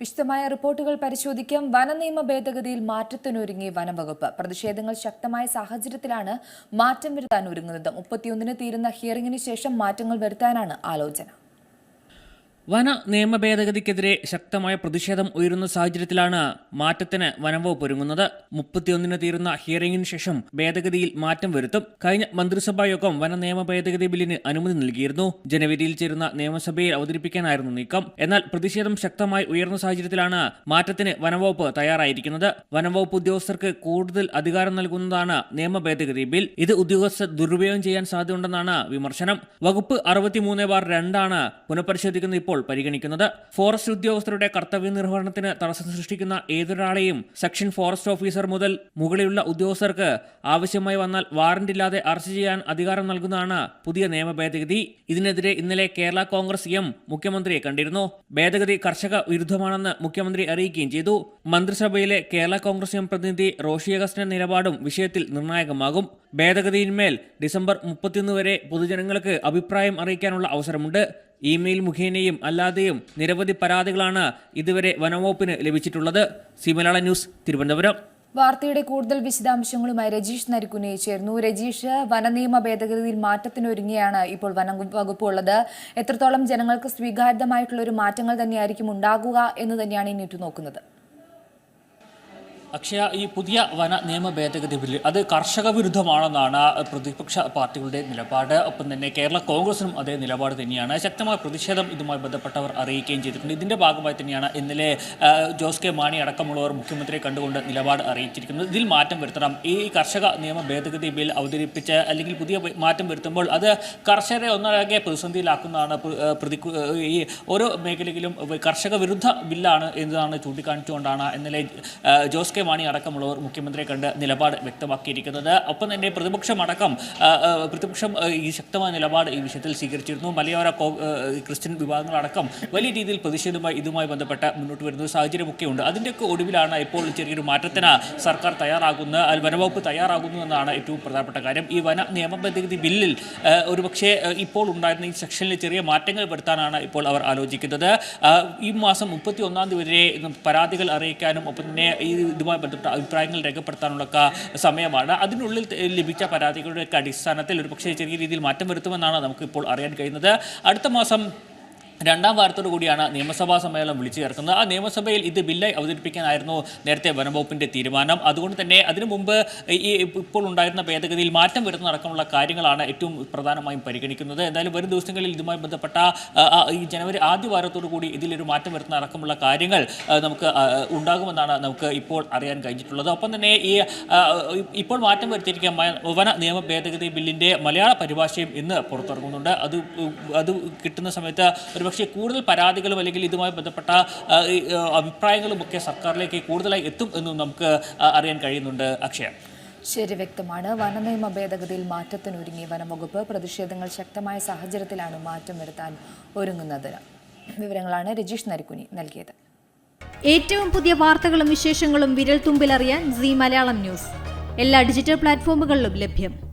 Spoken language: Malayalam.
വിശദമായ റിപ്പോർട്ടുകൾ പരിശോധിക്കാം. വനനിയമ ഭേദഗതിയിൽ മാറ്റത്തിനൊരുങ്ങി വനംവകുപ്പ്. പ്രതിഷേധങ്ങൾ ശക്തമായ സാഹചര്യത്തിലാണ് മാറ്റം വരുത്താൻ ഒരുങ്ങുന്നത്. മുപ്പത്തിയൊന്നിന് തീരുന്ന ഹിയറിംഗിന് ശേഷം മാറ്റങ്ങൾ വരുത്താനാണ് ആലോചന. വന നിയമ ഭേദഗതിക്കെതിരെ ശക്തമായ പ്രതിഷേധം ഉയരുന്ന സാഹചര്യത്തിലാണ് മാറ്റത്തിന് വനംവകുപ്പ് ഒരുങ്ങുന്നത്. മുപ്പത്തിയൊന്നിന് തീരുന്ന ഹിയറിംഗിന് ശേഷം ഭേദഗതിയിൽ മാറ്റം വരുത്തും. കഴിഞ്ഞ മന്ത്രിസഭാ യോഗം വന നിയമ ഭേദഗതി ബില്ലിന് അനുമതി നൽകിയിരുന്നു. ജനുവരിയിൽ ചേരുന്ന നിയമസഭയിൽ അവതരിപ്പിക്കാനായിരുന്നു നീക്കം. എന്നാൽ പ്രതിഷേധം ശക്തമായി ഉയർന്ന സാഹചര്യത്തിലാണ് മാറ്റത്തിന് വനംവകുപ്പ് തയ്യാറായിരിക്കുന്നത്. വനംവകുപ്പ് ഉദ്യോഗസ്ഥർക്ക് കൂടുതൽ അധികാരം നൽകുന്നതാണ് നിയമ ഭേദഗതി ബിൽ. ഇത് ഉദ്യോഗസ്ഥർ ദുരുപയോഗം ചെയ്യാൻ സാധ്യതയുണ്ടെന്നാണ് വിമർശനം. വകുപ്പ് അറുപത്തിമൂന്ന് ബാർ രണ്ടാണ് പുനഃപരിശോധിക്കുന്നത് ഇപ്പോൾ പരിഗണിക്കുന്നത്. ഫോറസ്റ്റ് ഉദ്യോഗസ്ഥരുടെ കർത്തവ്യ നിർവഹണത്തിന് തടസ്സം സൃഷ്ടിക്കുന്ന ഏതൊരാളെയും സെക്ഷൻ ഫോറസ്റ്റ് ഓഫീസർ മുതൽ മുകളിലുള്ള ഉദ്യോഗസ്ഥർക്ക് ആവശ്യമായി വന്നാൽ വാറന്റ് ഇല്ലാതെ അറസ്റ്റ് ചെയ്യാൻ അധികാരം നൽകുന്നതാണ് പുതിയ നിയമ ഭേദഗതി. ഇതിനെതിരെ ഇന്നലെ കേരള കോൺഗ്രസ് എം മുഖ്യമന്ത്രിയെ കണ്ടിരുന്നു. ഭേദഗതി കർഷക വിരുദ്ധമാണെന്ന് മുഖ്യമന്ത്രി അറിയിക്കുകയും ചെയ്തു. മന്ത്രിസഭയിലെ കേരള കോൺഗ്രസ് എം പ്രതിനിധി റോഷി അഗസ്റ്റിന്റെ നിലപാടും വിഷയത്തിൽ നിർണായകമാകും. ഭേദഗതിയിന്മേൽ ഡിസംബർ മുപ്പത്തിയൊന്ന് വരെ പൊതുജനങ്ങൾക്ക് അഭിപ്രായം അറിയിക്കാനുള്ള അവസരമുണ്ട്. ഇമെയിൽ മുഖേനയും അല്ലാതെയും നിരവധി പരാതികളാണ് ഇതുവരെ വനംവകുപ്പിന് ലഭിച്ചിട്ടുള്ളത്. സി മലയാള ന്യൂസ് തിരുവനന്തപുരം. വാർത്തയുടെ കൂടുതൽ വിശദാംശങ്ങളുമായി രജീഷ് നരിക്കുനെ ചേർന്നു. രജീഷ് വനനിയമ ഭേദഗതിയിൽ മാറ്റത്തിനൊരുങ്ങിയാണ് ഇപ്പോൾ വനം വകുപ്പ് ഉള്ളത്. എത്രത്തോളം ജനങ്ങൾക്ക് സ്വീകാര്യമായിട്ടുള്ള ഒരു മാറ്റങ്ങൾ തന്നെയായിരിക്കും ഉണ്ടാകുക എന്ന് തന്നെയാണ് ഇനി നോക്കുന്നത് അക്ഷയ ഈ പുതിയ വന നിയമ ഭേദഗതി ബില്ല് അത് കർഷക വിരുദ്ധമാണെന്നാണ് പ്രതിപക്ഷ പാർട്ടികളുടെ നിലപാട്. ഒപ്പം തന്നെ കേരള കോൺഗ്രസിനും അതേ നിലപാട് തന്നെയാണ്. ശക്തമായ പ്രതിഷേധം ഇതുമായി ബന്ധപ്പെട്ടവർ അറിയിക്കുകയും ചെയ്തിട്ടുണ്ട്. ഇതിന്റെ ഭാഗമായി തന്നെയാണ് ഇന്നലെ ജോസ് കെ മാണി അടക്കമുള്ളവർ മുഖ്യമന്ത്രിയെ കണ്ടുകൊണ്ട് നിലപാട് അറിയിച്ചിരിക്കുന്നത്. ഇതിൽ മാറ്റം വരുത്തണം. ഈ കർഷക നിയമ ഭേദഗതി ബിൽ അവതരിപ്പിച്ച് അല്ലെങ്കിൽ പുതിയ മാറ്റം വരുത്തുമ്പോൾ അത് കർഷകരെ ഒന്നാകെ പ്രതിസന്ധിയിലാക്കുന്നതാണ് പ്രതി ഈ ഓരോ മേഖലയിലും കർഷക വിരുദ്ധ ബില്ലാണ് എന്നതാണ് ചൂണ്ടിക്കാണിച്ചുകൊണ്ടാണ് ഇന്നലെ ജോസ് കെ മാണി അടക്കമുള്ളവർ മുഖ്യമന്ത്രിയെ കണ്ട് നിലപാട് വ്യക്തമാക്കിയിരിക്കുന്നത്. ഒപ്പം തന്നെ പ്രതിപക്ഷമടക്കം പ്രതിപക്ഷം ഈ ശക്തമായ നിലപാട് ഈ വിഷയത്തിൽ സ്വീകരിച്ചിരുന്നു. മലയോര കോ- ക്രിസ്ത്യൻ വിഭാഗങ്ങളടക്കം വലിയ രീതിയിൽ പ്രതിഷേധമായി ഇതുമായി ബന്ധപ്പെട്ട് മുന്നോട്ട് വരുന്ന സാഹചര്യമൊക്കെ ഉണ്ട്. അതിന്റെയൊക്കെ ഒടുവിലാണ് ഇപ്പോൾ ചെറിയൊരു മാറ്റത്തിന് സർക്കാർ തയ്യാറാകുന്ന അതിൽ വനവകുപ്പ് തയ്യാറാകുന്നു എന്നാണ് ഏറ്റവും പ്രധാനപ്പെട്ട കാര്യം. ഈ വന നിയമ ഭേദഗതി ബില്ലിൽ ഒരുപക്ഷെ ഇപ്പോൾ ഉണ്ടായിരുന്ന ഈ സെക്ഷനിൽ ചെറിയ മാറ്റങ്ങൾ വരുത്താനാണ് ഇപ്പോൾ അവർ ആലോചിക്കുന്നത്. ഈ മാസം മുപ്പത്തി ഒന്നാം തീയതി വരെ പരാതികൾ അറിയിക്കാനും ഒപ്പം തന്നെ ഈ ഇതുമായി ബന്ധപ്പെട്ട അഭിപ്രായങ്ങൾ രേഖപ്പെടുത്താനുള്ള സമയമാണ്. അതിനുള്ളിൽ ലഭിച്ച പരാതികളുടെ അടിസ്ഥാനത്തിൽ അടിസ്ഥാനത്തിൽ ഒരുപക്ഷെ ചെറിയ രീതിയിൽ മാറ്റം വരുത്തുമെന്നാണ് നമുക്കിപ്പോൾ അറിയാൻ കഴിയുന്നത്. അടുത്ത മാസം രണ്ടാം വാരത്തോടു കൂടിയാണ് നിയമസഭാ സമ്മേളനം വിളിച്ചു ചേർക്കുന്നത്. ആ നിയമസഭയിൽ ഇത് ബില്ലായി അവതരിപ്പിക്കാനായിരുന്നു നേരത്തെ വനംവകുപ്പിന്റെ തീരുമാനം. അതുകൊണ്ട് തന്നെ അതിനു മുമ്പ് ഈ ഇപ്പോൾ ഉണ്ടായിരുന്ന ഭേദഗതിയിൽ മാറ്റം വരുന്ന അടക്കമുള്ള കാര്യങ്ങളാണ് ഏറ്റവും പ്രധാനമായും പരിഗണിക്കുന്നത്. എന്തായാലും വരും ദിവസങ്ങളിൽ ഇതുമായി ബന്ധപ്പെട്ട ഈ ജനുവരി ആദ്യ വാരത്തോടു കൂടി ഇതിലൊരു മാറ്റം വരുന്ന അടക്കമുള്ള കാര്യങ്ങൾ നമുക്ക് ഉണ്ടാകുമെന്നാണ് നമുക്ക് ഇപ്പോൾ അറിയാൻ കഴിഞ്ഞിട്ടുള്ളത്. ഒപ്പം തന്നെ ഈ ഇപ്പോൾ മാറ്റം വരുത്തിയിരിക്കുന്ന വന നിയമ ഭേദഗതി ബില്ലിന്റെ മലയാള പരിഭാഷയും ഇന്ന് പുറത്തിറങ്ങുന്നുണ്ട്. അത് അത് കിട്ടുന്ന സമയത്ത് ഒരുപക്ഷെ കൂടുതൽ പരാതികളും അല്ലെങ്കിൽ ഇതുമായി ബന്ധപ്പെട്ട അഭിപ്രായങ്ങളും ഒക്കെ സർക്കാരിലേക്ക് കൂടുതലായി എത്തും എന്നും നമുക്ക് അറിയാൻ കഴിയുന്നുണ്ട്. അക്ഷയ. ശരി വ്യക്തമാണ്. വനനിയമ ഭേദഗതിയിൽ മാറ്റത്തിനൊരുങ്ങി വനംവകുപ്പ് പ്രതിഷേധങ്ങൾ ശക്തമായ സാഹചര്യത്തിലാണ് മാറ്റം വരുത്താൻ ഒരുങ്ങുന്നത്. വിവരങ്ങളാണ് രജീഷ് നരിക്കുനി നൽകിയത്. ഏറ്റവും പുതിയ വാർത്തകളും വിശേഷങ്ങളും വിരൽ തുമ്പിലറിയാൻ സി മലയാളം ന്യൂസ്. എല്ലാ ഡിജിറ്റൽ പ്ലാറ്റ്ഫോമുകളിലും ലഭ്യം.